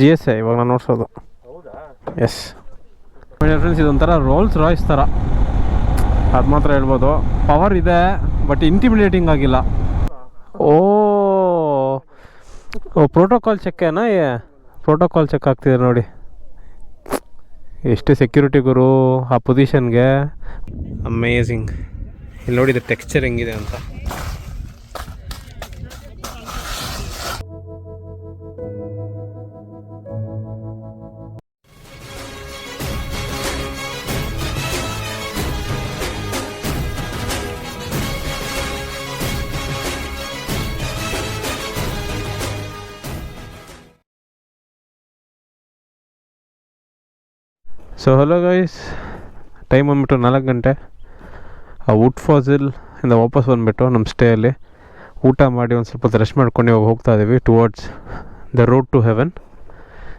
G S ಇವಾಗ ನಾನು ನೋಡ್ಸೋದು. ಹೌದಾ? ಎಸ್ ಫ್ರೆಂಡ್ಸ್ ಇದೊಂಥರ ರೋಲ್ಸ್ ರಾಯ್ಸ್ ಥರ. ಅದು ಮಾತ್ರ ಹೇಳ್ಬೋದು. ಪವರ್ ಇದೆ ಬಟ್ ಇಂಟಿಮಿಡೇಟಿಂಗ್ ಆಗಿಲ್ಲ. ಓ ಓ ಪ್ರೋಟೋಕಾಲ್ ಚೆಕ್ಕೇನಾ ಪ್ರೋಟೋಕಾಲ್ ಚೆಕ್ ಆಗ್ತಿದೆ ನೋಡಿ. ಎಷ್ಟು ಸೆಕ್ಯೂರಿಟಿ ಗುರು ಆ ಪೊಸಿಷನ್ಗೆ ಅಮೇಝಿಂಗ್ ಇಲ್ಲಿ ನೋಡಿದ್ರೆ ಟೆಕ್ಸ್ಚರ್ ಹೆಂಗಿದೆ ಅಂತ. ಸೊ ಹಲೋ ಗೈಸ್ ಟೈಮ್ ಬಂದ್ಬಿಟ್ಟು ನಾಲ್ಕು ಗಂಟೆ. ಆ ವುಡ್ ಫಾಸಿಲ್ ಇಂದ ವಾಪಸ್ ಬಂದುಬಿಟ್ಟು ನಮ್ಮ ಸ್ಟೇಯಲ್ಲಿ ಊಟ ಮಾಡಿ ಒಂದು ಸ್ವಲ್ಪ ರೆಸ್ಟ್ ಮಾಡ್ಕೊಂಡು ಇವಾಗ ಹೋಗ್ತಾ ಇದ್ದೀವಿ towards the road to heaven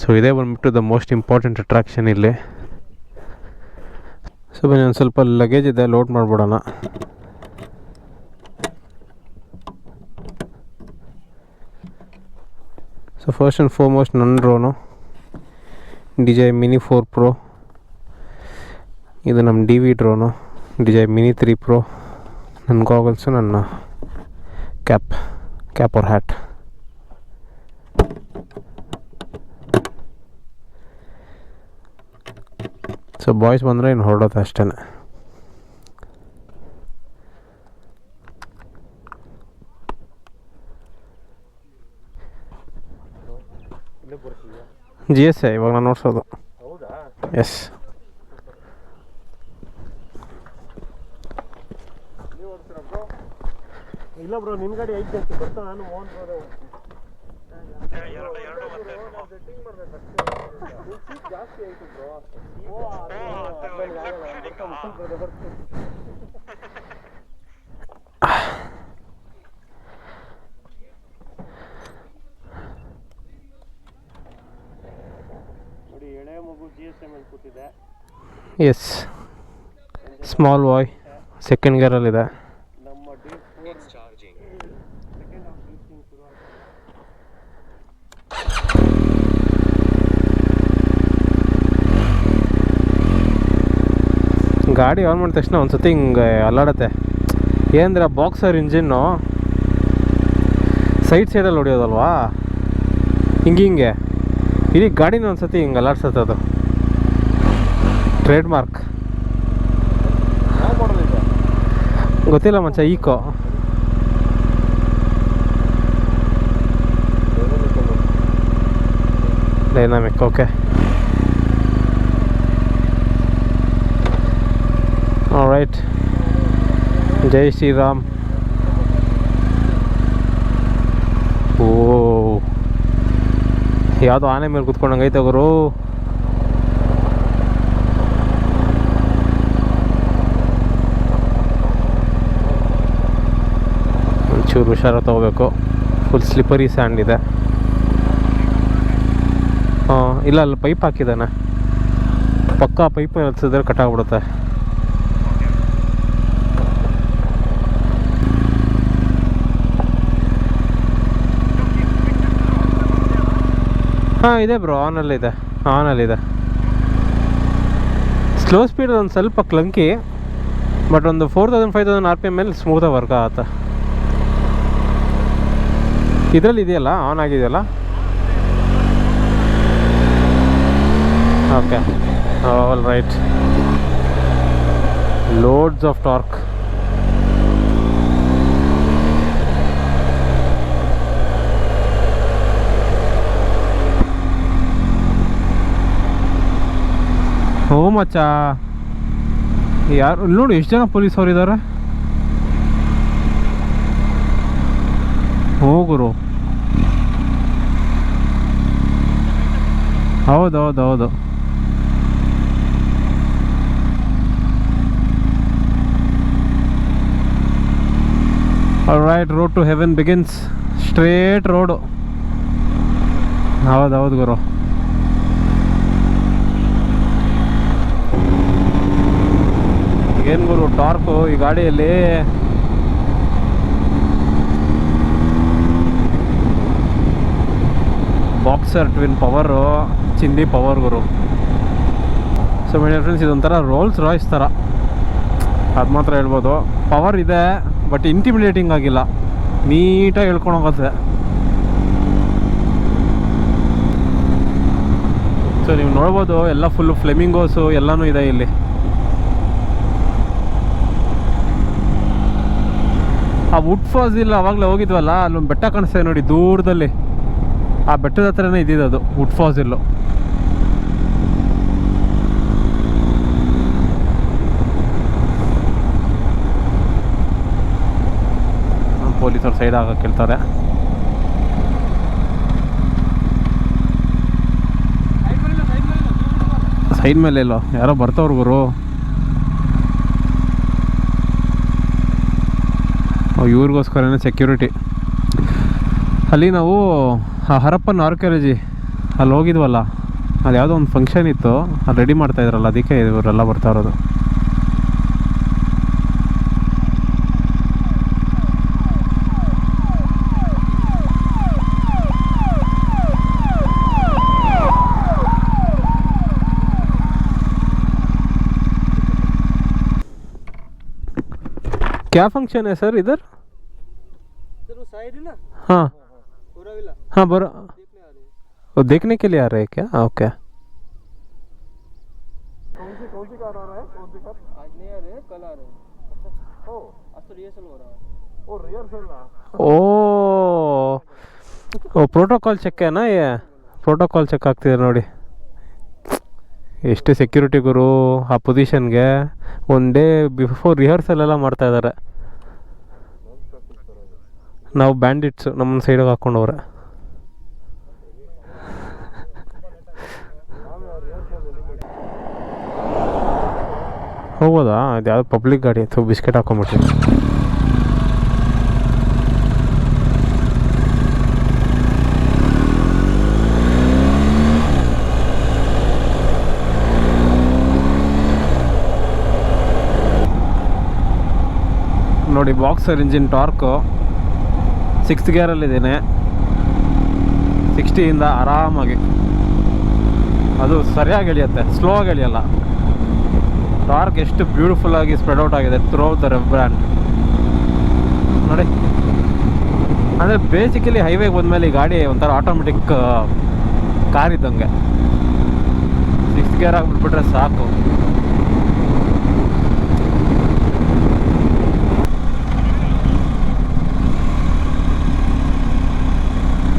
so ಇದೇ ಬಂದುಬಿಟ್ಟು ದ ಮೋಸ್ಟ್ ಇಂಪಾರ್ಟೆಂಟ್ ಅಟ್ರಾಕ್ಷನ್ ಇಲ್ಲಿ. ಸೊ ಬನ್ನಿ, ಒಂದು ಸ್ವಲ್ಪ ಲಗೇಜ್ ಇದೆ ಲೋಡ್ ಮಾಡಿಬಿಡೋಣ. ಸೊ ಫಸ್ಟ್ ಆ್ಯಂಡ್ ಫಾರ್ಮೋಸ್ಟ್ ನನ್ನ drone D J mini four pro ಇದು ನಮ್ಮ D V drone D J mini three pro. ನನ್ನ ಗಾಗಲ್ಸು ನನ್ನ ಕ್ಯಾಪ್ ಕ್ಯಾಪ್ ಅವ್ರ ಹ್ಯಾಟ್ ಸೊ ಬಾಯ್ಸ್ ಬಂದರೆ ಇನ್ನು ಹೊರಡೋದು ಅಷ್ಟೇ ಜಿ ಎಸ್ ಇವಾಗ ನಾನು ನೋಡ್ಸೋದು. ಎಸ್ ನೀವು ಓಡ್ತೀರಾ ಬ್ರೋ ಇಲ್ಲ ಬ್ರೋ ನಿನ್ ಗಾಡಿ ಐದು ಅಂತ ಬರ್ತಾ ನಾನು ಮೋಹನ್ ಮಾಡ್ಬೇಕಷ್ಟೇ ಜಾಸ್ತಿ ಆಯ್ತು ಬ್ರೋ ನೋಡಿ ಎಳೆ ಮಗು ಜಿ ಎಸ್ ಎಂ ಅಲ್ಲಿ ಕೂತಿದೆ ಎಸ್ ಸ್ಮಾಲ್ ಬಾಯ್ ಸೆಕೆಂಡ್ ಗೇರಲ್ಲಿದೆ ನಮ್ಮ D four second of teaching ಶುರು ಆಗಿದೆ ಗಾಡಿ ಆನ್ ಮಾಡಿದ ತಕ್ಷಣ ಒಂದು ಸತಿ ಹಿಂಗೆ ಅಲ್ಲಾಡತ್ತೆ. ಏನಂದ್ರೆ ಬಾಕ್ಸರ್ ಇಂಜಿನ್ನು ಸೈಡ್ ಸೈಡಲ್ಲಿ ಹೊಡಿಯೋದಲ್ವಾ? ಹಿಂಗೆ ಹಿಂಗೆ. ಇಡೀ ಗಾಡಿನ ಒಂದು ಸತಿ ಹಿಂಗೆ ಅಲ್ಲಾಡ್ಸತ್ತೆ ಅದು. ಟ್ರೇಡ್ ಮಾರ್ಕ್ ಗೊತ್ತಿಲ್ಲ ಮಂಚ ಈಕೋ ಡೈನಾಮಿಕ್ ಓಕೆ ರೈಟ್ ಜೈ ಶ್ರೀರಾಮ್. ಓ, ಯಾವುದೋ ಆನೆ ಮೇಲೆ ಕುತ್ಕೊಂಡಂಗೆ ಐತೆ ಗುರು. ಒಂಚೂರು ಹುಷಾರು ತಗೋಬೇಕು. ಫುಲ್ ಸ್ಲಿಪ್ಪರಿ ಸ್ಯಾಂಡ್ ಇದೆ. ಹಾಂ, ಇಲ್ಲ, ಅಲ್ಲಿ ಪೈಪ್ ಹಾಕಿದ್ದಾನೆ. ಪಕ್ಕ ಪೈಪ್ ಹಚ್ಚಿದ್ರೆ ಕಟ್ಟಾಗ್ಬಿಡುತ್ತೆ ಹಾಂ, ಇದೆ ಬ್ರೋ ಆನಲ್ಲಿದೆ ಆನಲ್ಲಿದೆ ಸ್ಲೋ ಸ್ಪೀಡ್ ಒಂದು ಸ್ವಲ್ಪ ಕ್ಲಂಕಿ ಬಟ್ ಒಂದು four thousand five thousand R P M ಮೇಲೆ ಸ್ಮೂತಾಗಿ ವರ್ಕ್ ಆಗುತ್ತೆ. ಇದರಲ್ಲಿ ಇದೆಯಲ್ಲ ಆನ್ ಆಗಿದೆಯಲ್ಲ? Okay all right loads of torque ಮಚ್ಚ ಯಾರು ನೋಡಿ, ಎಷ್ಟು ಜನ ಪೊಲೀಸ್ ಅವ್ರು ಇದ್ದಾರೆ ಹೋಗುರು ಹೌದು ಹೌದು right road to heaven begins straight road ಹೌದೌದು ಹೌದು, ಗುರು. ಏನು ಗುರು ಟಾರ್ಕು ಈ ಗಾಡಿಯಲ್ಲಿ. ಬಾಕ್ಸರ್ ಟ್ವಿನ್ ಪವರು ಚಿಂದಿ ಪವರ್ ಗುರು. ಸೊ ಮೈ ಫ್ರೆಂಡ್ಸ್ ಇದೊಂಥರ ರೋಲ್ಸ್ ರಾಯ್ಸ್ ಥರ. ಅದು ಮಾತ್ರ ಹೇಳ್ಬೋದು. ಪವರ್ ಇದೆ ಬಟ್ ಇಂಟಿಮಿಡೇಟಿಂಗ್ ಆಗಿಲ್ಲ. ನೀಟಾಗಿ ಹೇಳ್ಕೊಂಡು ಹೋಗುತ್ತೆ. ಸೊ ನೀವು ನೋಡ್ಬೋದು, ಎಲ್ಲ ಫುಲ್ಲು ಫ್ಲೆಮಿಂಗೋಸು ಎಲ್ಲನೂ ಇದೆ ಇಲ್ಲಿ. ಆ ವುಡ್ ಫಾಲ್ಸ್ ಇಲ್ಲ ಅವಾಗಲೇ ಹೋಗಿದ್ವಲ್ಲ, ಅಲ್ಲೊಂದು ಬೆಟ್ಟ ಕಾಣಿಸ್ತದೆ ನೋಡಿ ದೂರದಲ್ಲಿ. ಆ ಬೆಟ್ಟದ ಹತ್ರನೇ ಇದ್ದಿದ್ದು ಅದು ವುಡ್ ಫಾಲ್ಸ್ ಇಲ್ಲು ಪೊಲೀಸರು ಸೈಡ್ ಆಗಕ್ಕೆ ಹೇಳ್ತಾರೆ ಸೈಡ್ ಮೇಲೆ ಇಲ್ಲೋ ಯಾರೋ ಬರ್ತವ್ರು ಗುರು. ಇವ್ರಿಗೋಸ್ಕರನೇ ಸೆಕ್ಯೂರಿಟಿ ಅಲ್ಲಿ ನಾವು, ಆ ಹರಪ್ಪನ ಆರ್ಕಿಯಾಲಜಿ ಅಲ್ಲಿ ಹೋಗಿದ್ವಲ್ಲ ಅಲ್ಲಿ ಯಾವುದೋ ಒಂದು ಫಂಕ್ಷನ್ ಇತ್ತು ಅಲ್ಲಿ ರೆಡಿ ಮಾಡ್ತಾ ಇದ್ರಲ್ಲ, ಅದಕ್ಕೆ ಇವರೆಲ್ಲ ಬರ್ತಾ ಇರೋದು. क्या फंक्शन है सर इधर इधर वो साइड है ना हाँ पूरा विला हाँ बरो देखने आ रहे हैं वो देखने के लिए आ रहे हैं क्या हाँ, ओके कौन सी कौन सी कार आ रहा है कौन सी कार आज नहीं आ रहे हैं कल आ रहे हैं ओ आज तो रिहर्सल हो रहा है ओ रिहर्सल रहा ಓ ಓ ಪ್ರೋಟೋಕಾಲ್ ಚೆಕ್ ಏನಾ ಏ ಪ್ರೋಟೋಕಾಲ್ ಚೆಕ್ ಆಗ್ತಿದೆ ನೋಡಿ ಎಷ್ಟು ಸೆಕ್ಯೂರಿಟಿ ಗುರು ಆ ಪೊಸಿಷನ್ಗೆ one day before rehearsal ಎಲ್ಲ ಮಾಡ್ತಾ ಇದ್ದಾರೆ ನಾವು ಬ್ಯಾಂಡಿಟ್ಸ್ ನಮ್ಮ ಸೈಡಿಗೆ ಹಾಕೊಂಡವ್ರೆ. ಹೋಗೋದಾ ಅದು ಯಾವ್ದು ಪಬ್ಲಿಕ್ ಗಾಡಿ ಅಥವಾ ಬಿಸ್ಕೆಟ್ ಹಾಕೊಂಬಿಟ್ಟಿದೆ ನೋಡಿ ಬಾಕ್ಸರ್ ಇಂಜಿನ್ ಟಾರ್ಕು ಸಿಕ್ಸ್ತ್ ಗೇರಲ್ಲಿದ್ದೇನೆ ಸಿಕ್ಸ್ಟಿಯಿಂದ ಆರಾಮಾಗಿ. ಅದು ಸರಿಯಾಗಿ ಎಳಿಯುತ್ತೆ ಸ್ಲೋ ಆಗಿ ಎಳಿಯಲ್ಲ. ಟಾರ್ಕ್ ಎಷ್ಟು ಬ್ಯೂಟಿಫುಲ್ಲಾಗಿ ಸ್ಪ್ರೆಡ್ ಔಟ್ ಆಗಿದೆ ಥ್ರೋ ದ ಬ್ರ್ಯಾಂಡ್ ನೋಡಿ, ಅಂದರೆ ಬೇಸಿಕಲಿ ಹೈವೇಗೆ ಬಂದಮೇಲೆ ಈ ಗಾಡಿ ಒಂಥರ ಆಟೋಮೆಟಿಕ್ ಕಾರ್ ಇದ್ದಂಗೆ ಸಿಕ್ಸ್ ಗೇರ್ ಆಗಿಬಿಟ್ಬಿಟ್ರೆ ಸಾಕು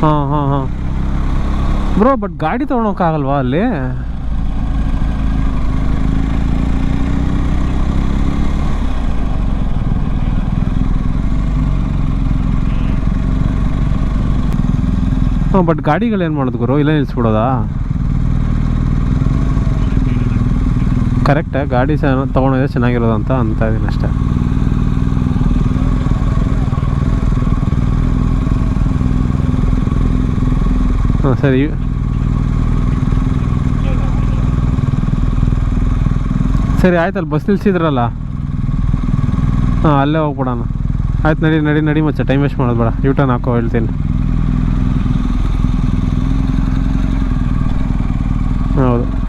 ಹಾಂ ಹಾಂ ಹಾಂ ಬ್ರೋ ಬಟ್ ಗಾಡಿ ತೊಗೊಳಕ್ಕಾಗಲ್ವಾ ಅಲ್ಲಿ? ಹಾಂ ಬಟ್ ಗಾಡಿಗಳು ಏನು ಮಾಡೋದು ಗುರು? ಇಲ್ಲೇ ನಿಲ್ಲಿಸ್ಬಿಡೋದಾ ಕರೆಕ್ಟಾ ಗಾಡಿ ಸಹ ತೊಗೊಂಡೋದ್ರೆ ಚೆನ್ನಾಗಿರೋದು ಅಂತ ಅಂತ ಇದೀನಿ ಅಷ್ಟೇ. ಹಾಂ ಸರಿ. ಸರಿ, ಆಯ್ತಲ್ಲ, ಬಸ್ ನಿಲ್ಸಿದ್ರಲ್ಲ? ಹಾಂ, ಅಲ್ಲೇ ಹೋಗ್ಬಿಡೋಣ. ಆಯ್ತು, ನಡಿ ನಡಿ ನಡಿ ಮಚ್ಚ ಟೈಮ್ ವೇಸ್ಟ್ ಮಾಡೋದು ಬೇಡ. ಯೂ ಟರ್ನ್ ಹಾಕೋ, ಹೇಳ್ತೀನಿ. ಹೌದು.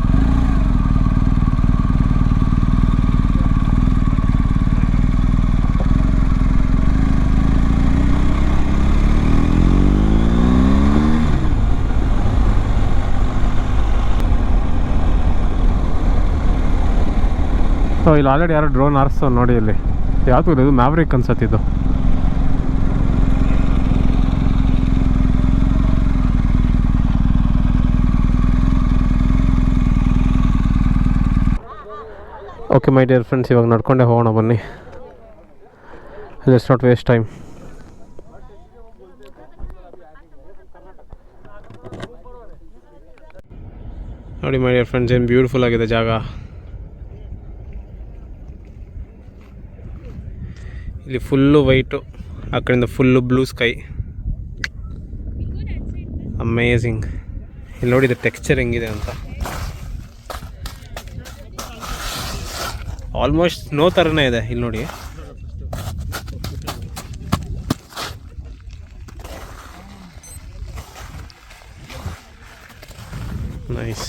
ಇಲ್ಲಿ ಆಲ್ರೆಡಿ ಯಾರು ಡ್ರೋನ್ ಹಾರಿಸ್ತೋ ನೋಡಿ ಇಲ್ಲಿ. ಯಾವುದು ಇದು? ಮ್ಯಾವ್ರಿಕ್ ಅನ್ಸತ್ತಿದ್ದು ಓಕೆ ಮೈ ಡಿಯರ್ ಫ್ರೆಂಡ್ಸ್ ಇವಾಗ ನಡ್ಕೊಂಡೆ ಹೋಗೋಣ ಬನ್ನಿ. ಲೆಟ್ಸ್ ನಾಟ್ ವೇಸ್ಟ್ ಟೈಮ್ ನೋಡಿ ಮೈ ಡಿಯರ್ ಫ್ರೆಂಡ್ಸ್ ಏನು ಬ್ಯೂಟಿಫುಲ್ ಆಗಿದೆ ಜಾಗ. ಇಲ್ಲಿ ಫುಲ್ಲು ವೈಟು, ಆ ಕಡೆಯಿಂದ ಫುಲ್ಲು ಬ್ಲೂ ಸ್ಕೈ. ಅಮೇಝಿಂಗ್ ಇಲ್ಲಿ ನೋಡಿದ ಟೆಕ್ಸ್ಚರ್ ಹೆಂಗಿದೆ ಅಂತ. ಆಲ್ಮೋಸ್ಟ್ ಸ್ನೋ ಥರನೇ ಇದೆ ಇಲ್ಲಿ ನೋಡಿ. ನೈಸ್.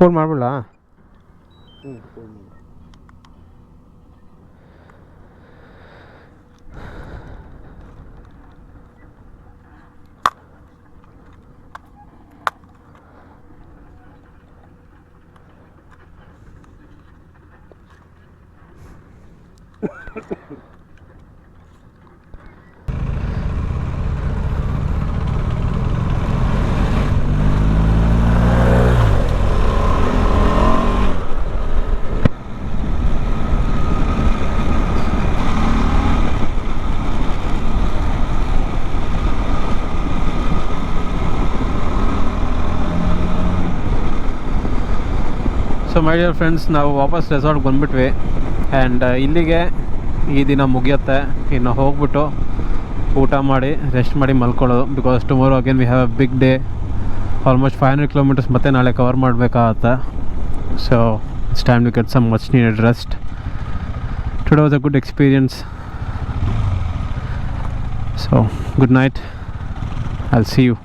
ಫೋನ್ ಮಾಡ್ಬಿಡಲಾ? ಮೈ ಡಿಯರ್ ಫ್ರೆಂಡ್ಸ್ ನಾವು ವಾಪಸ್ ರೆಸಾರ್ಟ್ಗೆ ಬಂದುಬಿಟ್ವಿ. ಆ್ಯಂಡ್ ಇಲ್ಲಿಗೆ ಈ ದಿನ ಮುಗಿಯುತ್ತೆ. ಇನ್ನು ಹೋಗ್ಬಿಟ್ಟು ಊಟ ಮಾಡಿ ರೆಸ್ಟ್ ಮಾಡಿ ಮಲ್ಕೊಳ್ಳೋದು. Because tomorrow again we have a big day almost five hundred kilometres ಮತ್ತೆ ನಾಳೆ ಕವರ್ ಮಾಡಬೇಕಾಗತ್ತೆ. So it's time to get some much needed rest today was a good experience so good night I'll see you